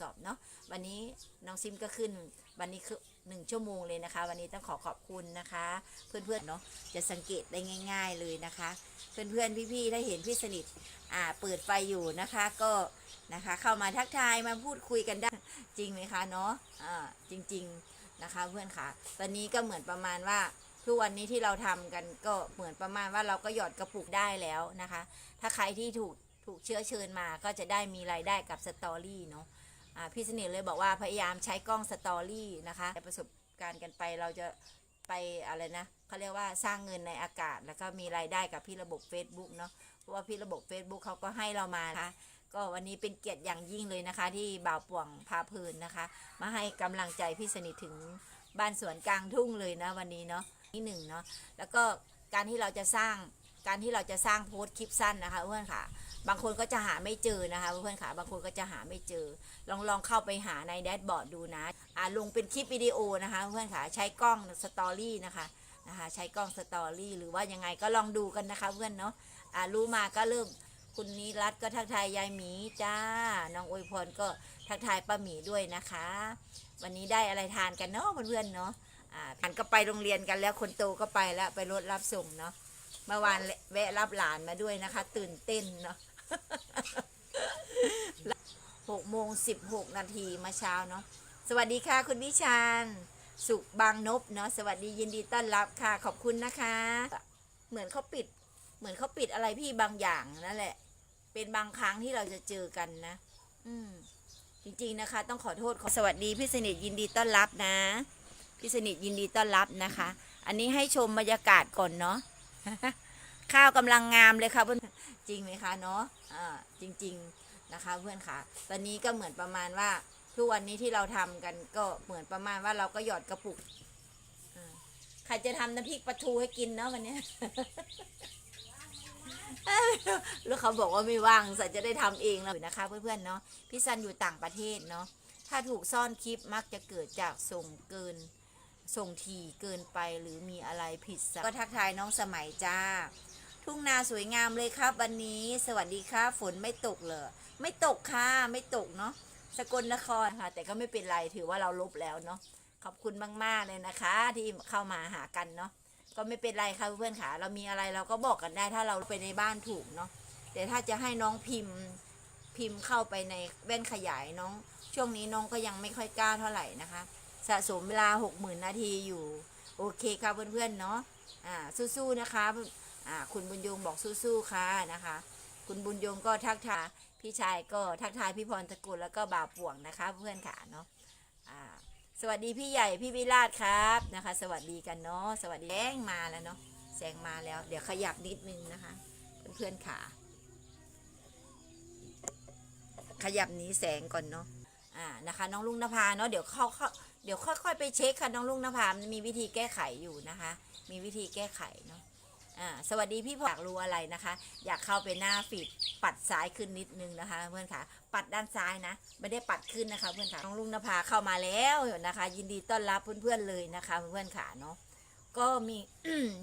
สอบเนาะวันนี้น้องซิมก็ขึ้นวันนี้คือหนึ่งชั่วโมงเลยนะคะ วันนี้ต้องขอขอบคุณนะคะ เพื่อนๆเนาะจะสังเกตได้ง่าย ๆเลยนะคะ เพื่อนๆพี่ๆถ้าเห็นพี่สนิทอ่าเปิดไฟอยู่นะคะก็นะคะเข้ามาทักทายมาพูดคุยกันได้จริงไหมคะเนาะอ่าจริงๆนะคะเพื่อนค่ะ ตอนนี้ก็เหมือนประมาณว่าทุกวันนี้ที่เราทำกันก็เหมือนประมาณว่าเราก็หยอดกระปุกได้แล้วนะคะ ถ้าใครที่ถูกถูกเชื้อเชิญมาก็จะได้มีรายได้กับสตอรี่เนาะ พี่สนิทเลยบอกว่าพยายามใช้กล้องสตอรี่นะคะประสบการณ์กันไปเราจะไปอะไรนะเขาเรียกว่าสร้างเงินในอากาศ แล้วก็มีรายได้กับพี่ระบบ Facebook เนาะเพราะว่าพี่ระบบ Facebook เขาก็ให้เรามานะคะก็วันนี้เป็นเกียรติอย่างยิ่งเลยนะคะ ที่บ่าวป่วงพาเพลินนะคะ มาให้กำลังใจพี่สนิทถึงบ้านสวนกลางทุ่งเลยนะวันนี้เนาะที่หนึ่งเนาะแล้วก็การที่เราจะสร้างการที่เราจะสร้างโพสต์คลิปสั้นนะคะเพื่อนค่ะ บางคนก็จะหาไม่เจอนะคะเพื่อนค่ะบางคนก็จะหาไม่เจอ ลองลองเข้าไปหาในแดชบอร์ดดูนะอ่าลงเป็นคลิปวิดีโอนะคะเพื่อนค่ะใช้กล้องสตอรี่นะคะนะคะใช้กล้องสตอรี่หรือว่ายังไงก็ลองดูกันนะคะเพื่อนเนาะอ่ารู้มาก็เริ่มคุณนิรัตก็ทักทายยายหมีจ้า น้องอวยพรก็ทักทายป้าหมีด้วยนะคะ วันนี้ได้อะไรทานกันเนาะเพื่อนๆเนาะอ่าทานก็ไปโรงเรียนกันแล้วคนโตก็ไปแล้วไปรถรับส่งเนาะเมื่อวานแวะรับหลานมาด้วยนะคะ ตื่นเต้นเนาะ หกโมงสิบหกนาทีมาเช้าเนาะสวัสดีค่ะคุณวิชาญสุขบางนบเนาะสวัสดียินดีต้อนรับค่ะ ขอบคุณนะคะ เหมือนเขาปิด เหมือนเขาปิดอะไรพี่บางอย่างนั่นแหละ เป็นบางครั้งที่เราจะเจอกันนะ อืมจริงๆนะคะ ต้องขอโทษขอสวัสดีพี่สนิทยินดีต้อนรับนะพี่สนิทยินดีต้อนรับนะคะ อันนี้ให้ชมบรรยากาศก่อนเนาะ ข้าวกำลังงามเลยค่ะเพื่อนจริงไหมคะเนาะอ่าจริง ๆนะคะ เพื่อนค่ะ ตอนนี้ก็เหมือนประมาณว่าทุกวันนี้ที่เราทำกันก็เหมือนประมาณว่าเราก็หยอดกระปุกใครจะทำน้ำพริกปลาทูให้กินเนาะวันนี้แล้วเขาบอกว่าไม่ว่างสันจะได้ทำเองแล้วนะคะเพื่อนๆเนาะพี่ซันอยู่ต่างประเทศเนาะถ้าถูกซ่อนคลิปมักจะเกิดจากส่งเกินส่งทีเกินไปหรือมีอะไรผิดสักก็ทักทายน้องสมัยจ้า ทุ่งนาสวยงามเลยครับ วันนี้สวัสดีครับฝนไม่ตกเลยไม่ตกค่ะไม่ตกเนาะสกลนครค่ะ แต่ก็ไม่เป็นไรถือว่าเราลบแล้วเนาะขอบคุณมาก ๆ เลยนะคะ ที่เข้ามาหากันเนาะก็ไม่เป็นไรค่ะเพื่อนค่ะเรามีอะไรเราก็บอกกันได้ถ้าเราไปในบ้านถูกเนาะแต่ถ้าจะให้น้องพิมพ์พิมพ์เข้าไปในแว่นขยายน้อง ช่วงนี้น้องก็ยังไม่ค่อยกล้าเท่าไหร่นะคะ สะสมเวลาหกหมื่นนาทีอยู่ โอเคค่ะเพื่อนๆเนาะอ่าสู้ๆนะคะ อ่าคุณบุญยงบอกสู้ๆค่ะนะคะ คุณบุญยงก็ทักทายพี่ชายก็ทักทายพี่พรตะกูลแล้วก็บ่าวป่วงนะคะ เพื่อนค่ะเนาะอ่าสวัสดีพี่ใหญ่พี่วิราชครับนะคะ สวัสดีกันเนาะสวัสดีแสงมาแล้วเนาะแสงมาแล้ว เดี๋ยวขยับนิดนึงนะคะ เพื่อนๆขาขยับหนี้แสงก่อนเนาะอ่านะคะ น้องลุงนภาเนาะเดี๋ยวเข้าเข้าเดี๋ยวค่อยๆไปเช็คค่ะน้องลุงนภามันมีวิธีแก้ไขอยู่นะคะ มีวิธีแก้ไขเนาะ อ่าสวัสดีพี่พออยากรู้อะไรนะคะ อยากเข้าไปหน้าฟีดปัดซ้ายขึ้นนิดนึงนะคะ เพื่อนค่ะปัดด้านซ้ายนะไม่ได้ปัดขึ้นนะคะเพื่อนค่ะน้องลุงนภาเข้ามาแล้วนะคะ ยินดีต้อนรับเพื่อนๆเลยนะคะเพื่อนๆค่ะเนาะก็มี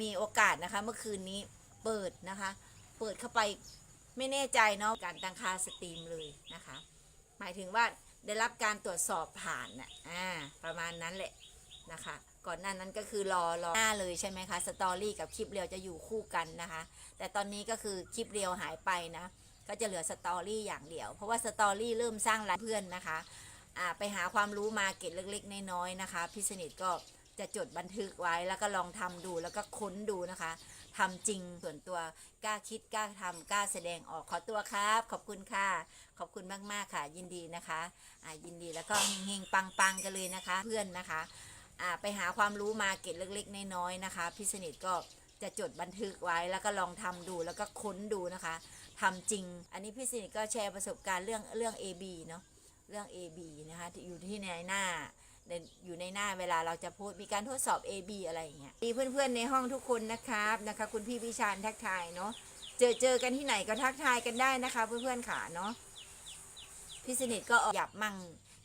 มีโอกาสนะคะ เมื่อคืนนี้เปิดนะคะ เปิดเข้าไปไม่แน่ใจเนาะการตั้งค่าสตรีมเลยนะคะ หมายถึงว่าได้รับการตรวจสอบผ่านน่ะอ่าประมาณนั้นแหละ นะคะ ก่อนหน้านั้นก็คือรอรอหน้าเลยใช่ไหมคะสตอรี่กับคลิปเรียวจะอยู่คู่กันนะคะ แต่ตอนนี้ก็คือคลิปเรียวหายไปนะ ก็จะเหลือสตอรี่อย่างเดียว เพราะว่าสตอรี่เริ่มสร้างรายเพื่อนนะคะไปหาความรู้มาเก็ตเล็กๆ น้อยๆนะคะพี่สนิทก็จะจดบันทึกไว้แล้วก็ลองทำดูแล้วก็ค้นดูนะคะทำจริงส่วนตัวกล้าคิดกล้าทำกล้าแสดงออกขอตัวครับ ขอบคุณค่ะ ขอบคุณมากๆค่ะ ยินดีนะคะ ยินดีแล้วก็เฮงๆปังๆกันเลยนะคะ เพื่อนนะคะ ไปหาความรู้มาเก็ตเล็กๆน้อยๆนะคะพี่สนิทก็จะจดบันทึกไว้แล้วก็ลองทำดูแล้วก็ค้นดูนะคะทำจริง อันนี้พี่สินิทก็แชร์ประสบการณ์เรื่องเรื่อง AB เนาะเรื่อง AB นะคะอยู่ที่ในหน้าในอยู่ในหน้าเวลาเราจะพูดมีการทดสอบ AB อะไรอย่างเงี้ยมีเพื่อนๆในห้องทุกคนนะครับนะคะ คุณพี่พิชานทักทายเนาะเจอเจอกันที่ไหนก็ทักทายกันได้นะคะเพื่อนๆขาเนาะพี่สนิทก็ออกหยับมั่ง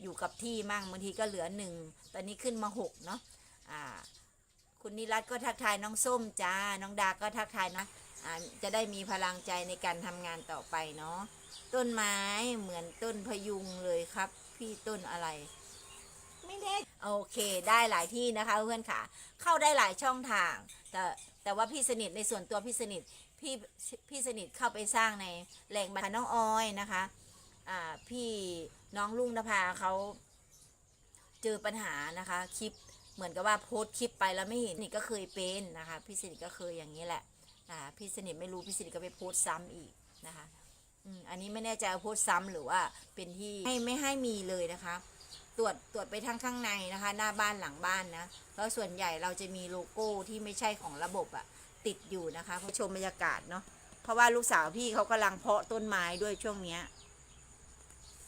อยู่กับที่มั่งบางทีก็เหลือหนึ่งตอนนี้ขึ้นมาหกเนาะอ่า คุณนิรัตน์ก็ทักทายน้องส้มจ้าน้องดาก็ทักทายนะอ่าจะได้มีพลังใจในการทำงานต่อไปเนาะต้นไม้เหมือนต้นพยุงเลยครับ พี่ต้นอะไร ไม่แน่โอเคได้หลายที่นะคะเพื่อนค่ะ เข้าได้หลายช่องทาง แต่แต่ว่าพี่สนิทในส่วนตัวพี่สนิทพี่พี่สนิทเข้าไปสร้างในแหล่งบันน้องออยนะคะอ่าพี่ น้องลุงนภาเขาเจอปัญหานะคะคลิปเหมือนกับว่าโพสต์คลิปไปแล้วไม่เห็นนี่ก็เคยเป็นนะคะ พี่สนิทก็เคยอย่างนี้แหละอ่าพี่สนิทไม่รู้พี่สนิทก็ไปโพสต์ซ้ำอีกนะคะอันนี้ไม่แน่ใจโพสต์ซ้ำหรือว่าเป็นที่ให้ไม่ให้มีเลยนะคะ ตรวจตรวจไปทั้งข้างในนะคะ หน้าบ้านหลังบ้านนะแล้วส่วนใหญ่เราจะมีโลโก้ที่ไม่ใช่ของระบบอะติดอยู่นะคะผู้ชมบรรยากาศเนาะเพราะว่าลูกสาวพี่เขากำลังเพาะต้นไม้ด้วยช่วงเนี้ย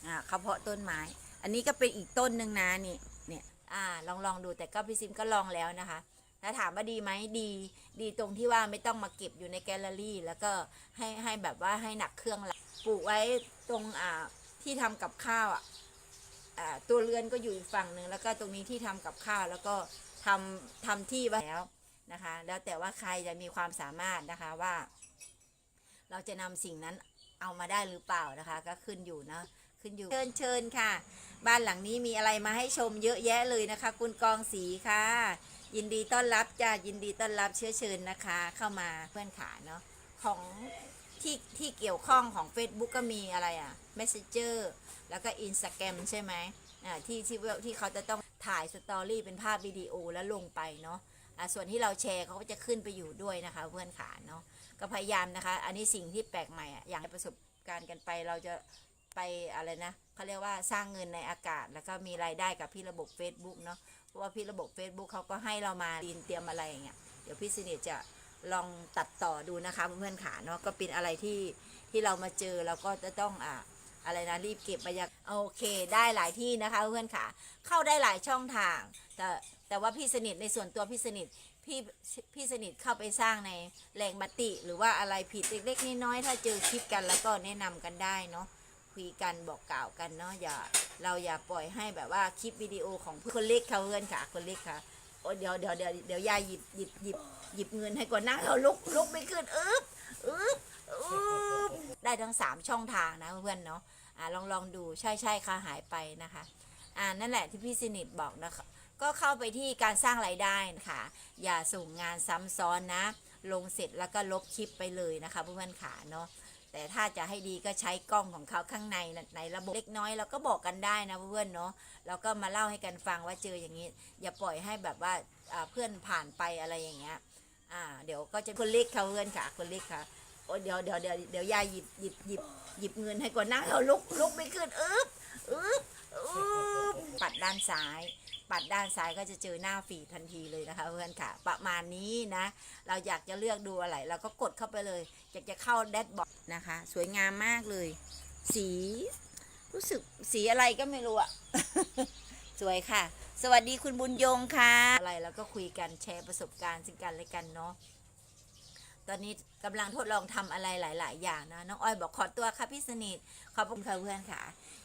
อ่าเขาเพาะต้นไม้ อันนี้ก็เป็นอีกต้นหนึ่งนะนี่เนี่ยอ่าลองลองดูแต่ก็พี่ซิมก็ลองแล้วนะคะแล้วถามว่าดีไหมดีดีตรงที่ว่าไม่ต้องมาเก็บอยู่ในแกลเลอรี่ แล้วก็ให้ให้แบบว่าให้หนักเครื่องละปลูกไว้ตรงอ่าที่ทำกับข้าวอะอ่าตัวเรือนก็อยู่อีกฝั่งหนึ่งแล้วก็ตรงนี้ที่ทำกับข้าวแล้วก็ทำทำที่ไว้แล้วนะคะ แล้วแต่ว่าใครจะมีความสามารถนะคะว่า เราจะนำสิ่งนั้นเอามาได้หรือเปล่านะคะ ก็ขึ้นอยู่นะ ขึ้นอยู่ เชิญเชิญค่ะ บ้านหลังนี้มีอะไรมาให้ชมเยอะแยะเลยนะคะ คุณกองสีค่ะ ยินดีต้อนรับจ้ายินดีต้อนรับเชื้อเชิญนะคะ เข้ามาเพื่อนขาเนาะของที่ที่เกี่ยวข้องของ Facebook ก็มีอะไรอะ Messenger แล้วก็ Instagram ใช่ไหมอ่าที่ที่ที่เขาจะต้องถ่ายสตอรี่เป็นภาพวิดีโอแล้วลงไปเนาะอ่าส่วนที่เราแชร์เขาก็จะขึ้นไปอยู่ด้วยนะคะ เพื่อนขาเนาะก็พยายามนะคะ อันนี้สิ่งที่แปลกใหม่อะอย่างประสบการณ์กันไปเราจะ ไปอะไรนะเขาเรียกว่าสร้างเงินในอากาศ แล้วก็มีรายได้กับพี่ระบบ Facebook เนาะเพราะว่าพี่ระบบ Facebook เขาก็ให้เรามาดินเตรียมอะไรอย่างเงี้ยเดี๋ยวพี่สินตจะลองตัดต่อดูนะคะเพื่อนๆขาเนาะก็เป็นอะไรที่ที่เรามาเจอเราก็จะต้องอ่าอะไรนะรีบเก็บบรรยากาศโอเค ได้หลายที่นะคะเพื่อนค่ะเข้าได้หลายช่องทาง แต่แต่ว่าพี่สนิทในส่วนตัวพี่สนิทพี่พี่สนิทเข้าไปสร้างในแรงบัตติหรือว่าอะไรผิดเล็กๆน้อยๆถ้าเจอคลิปกันแล้วก็แนะนำกันได้เนาะ คุยกันบอกกล่าวกันเนาะอย่าเราอย่าปล่อยให้แบบว่าคลิปวิดีโอของคนเล็กเขาเพื่อนค่ะ คนเล็กค่ะโอ้เดี๋ยวเดี๋ยวเดี๋ยวเดี๋ยวยายหยิบหยิบหยิบหยิบเงินให้ก่อนนะเขาลุกลุกไม่ขึ้นอึ๊บอึ๊บอึ๊บได้ทั้งสามช่องทางนะเพื่อนเนาะอ่าลองลองดูใช่ใช่ค่ะหายไปนะคะอ่านั่นแหละที่พี่สนิทบอกนะคะก็เข้าไปที่การสร้างรายได้นะคะอย่าส่งงานซ้ำซ้อนนะ ลงเสร็จแล้วก็ลบคลิปไปเลยนะคะเพื่อนๆขาเนาะ แต่ถ้าจะให้ดีก็ใช้กล้องของเขาข้างในในระบบเล็กน้อยเราก็บอกกันได้นะเพื่อนเนาะเราก็มาเล่าให้กันฟังว่าเจออย่างนี้ อย่าปล่อยให้แบบว่าเพื่อนผ่านไปอะไรอย่างเงี้ยอ่าเดี๋ยวก็จะคนเล็กเขาเพื่อนค่ะคนเล็กค่ะโอ้เดี๋ยวเดี๋ยวเดี๋ยวเดี๋ยวยายหยิบหยิบหยิบหยิบเงินให้ก่อนนะเขาลุกลุกไม่ขึ้นอึ๊บอึ๊บอึ๊บปัดด้านซ้ายปัดด้านซ้ายก็จะเจอหน้าฟีทันทีเลยนะคะเพื่อนค่ะ ประมาณนี้นะ เราอยากจะเลือกดูอะไรเราก็กดเข้าไปเลย อยากจะเข้าแดชบอร์ดนะคะ สวยงามมากเลย สีรู้สึกสีอะไรก็ไม่รู้อะสวยค่ะ สวัสดีคุณบุญยงค่ะ อะไรแล้วก็คุยกันแชร์ประสบการณ์ซึ่งกันและกันเนาะตอนนี้กำลังทดลองทำอะไรหลาย ๆ อย่างนะน้องอ้อยบอกขอตัวค่ะพี่สนิทขอบคุณค่ะเพื่อนค่ะ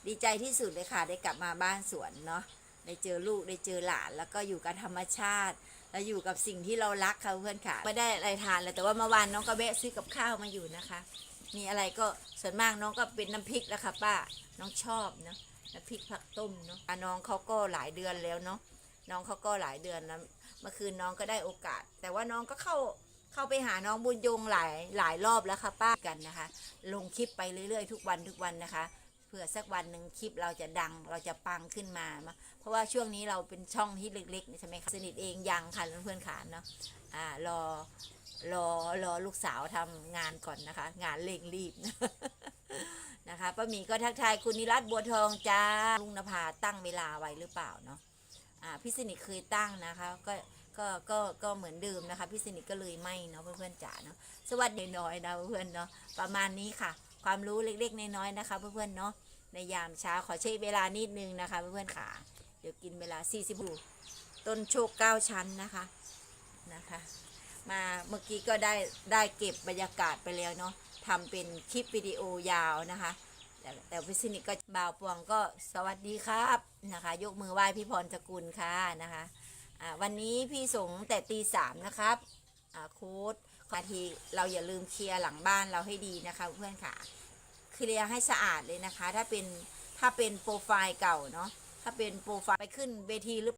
ดีใจที่สุดเลยค่ะ ได้กลับมาบ้านสวนเนาะได้เจอลูกได้เจอหลานแล้วก็อยู่กับธรรมชาติ แล้วอยู่กับสิ่งที่เรารักค่ะเพื่อนค่ะไม่ได้อะไรทานเลยแต่ว่าเมื่อวานน้องก็แวะซื้อกับข้าวมาอยู่นะคะ มีอะไรก็ส่วนมากน้องก็เป็นน้ำพริกแล้วค่ะป้าน้องชอบเนาะน้ำพริกผักต้มเนาะอน้องเขาก็หลายเดือนแล้วเนาะน้องเขาก็หลายเดือนแล้วเมื่อคืนน้องก็ได้โอกาส แต่ว่าน้องก็เข้าเข้าไปหาน้องบุญยงหลายหลายรอบแล้วค่ะป้ากันนะคะ ลงคลิปไปเรื่อยๆ ทุกวันทุกวันนะคะ ผื่อสักวันหนึ่งคลิปเราจะดังเราจะปังขึ้นมา เพราะว่าช่วงนี้เราเป็นช่องที่เล็กๆใช่ไหมคะสนิทเองยังค่ะเพื่อนๆขาเนาะอ่ารอรอรอลูกสาวทำงานก่อนนะคะ งานเร่งรีบนะคะป้าหมีก็ทักทายคุณนิรัตบัวทองจ้าลุงนภาตั้งเวลาไว้หรือเปล่าเนาะอ่าพี่สนิทเคยตั้งนะคะก็ก็ก็ก็เหมือนเดิมนะคะพี่สนิทก็เลยไม่เนาะเพื่อนๆจ๋าเนาะสวัสดีน้อยนะเพื่อนๆเนาะประมาณนี้ค่ะ ความรู้เล็กๆน้อยๆนะคะเพื่อนๆเนาะ ในยามเช้าขอเช็คเวลานิดนึงนะคะเพื่อนๆค่ะ เดี๋ยวกินเวลา 40บูต้นโชค 9 ชั้นนะคะนะคะ มาเมื่อกี้ก็ได้ได้เก็บบรรยากาศไปแล้วเนาะทำเป็นคลิปวิดีโอยาวนะคะ แต่แต่พี่สนิทก็บ่าวปวงก็สวัสดีครับนะคะ ยกมือไหว้พี่พรสกุลค่ะนะคะอ่าวันนี้พี่สงแต่ตีสามนะครับโค้ดนาทีเราอย่าลืมเคลียร์หลังบ้านเราให้ดีนะคะเพื่อนค่ะ เคลียร์ให้สะอาดเลยนะคะ ถ้าเป็นถ้าเป็นโปรไฟล์เก่าเนาะถ้าเป็นโปรไฟล์ไปขึ้นเวทีหรือ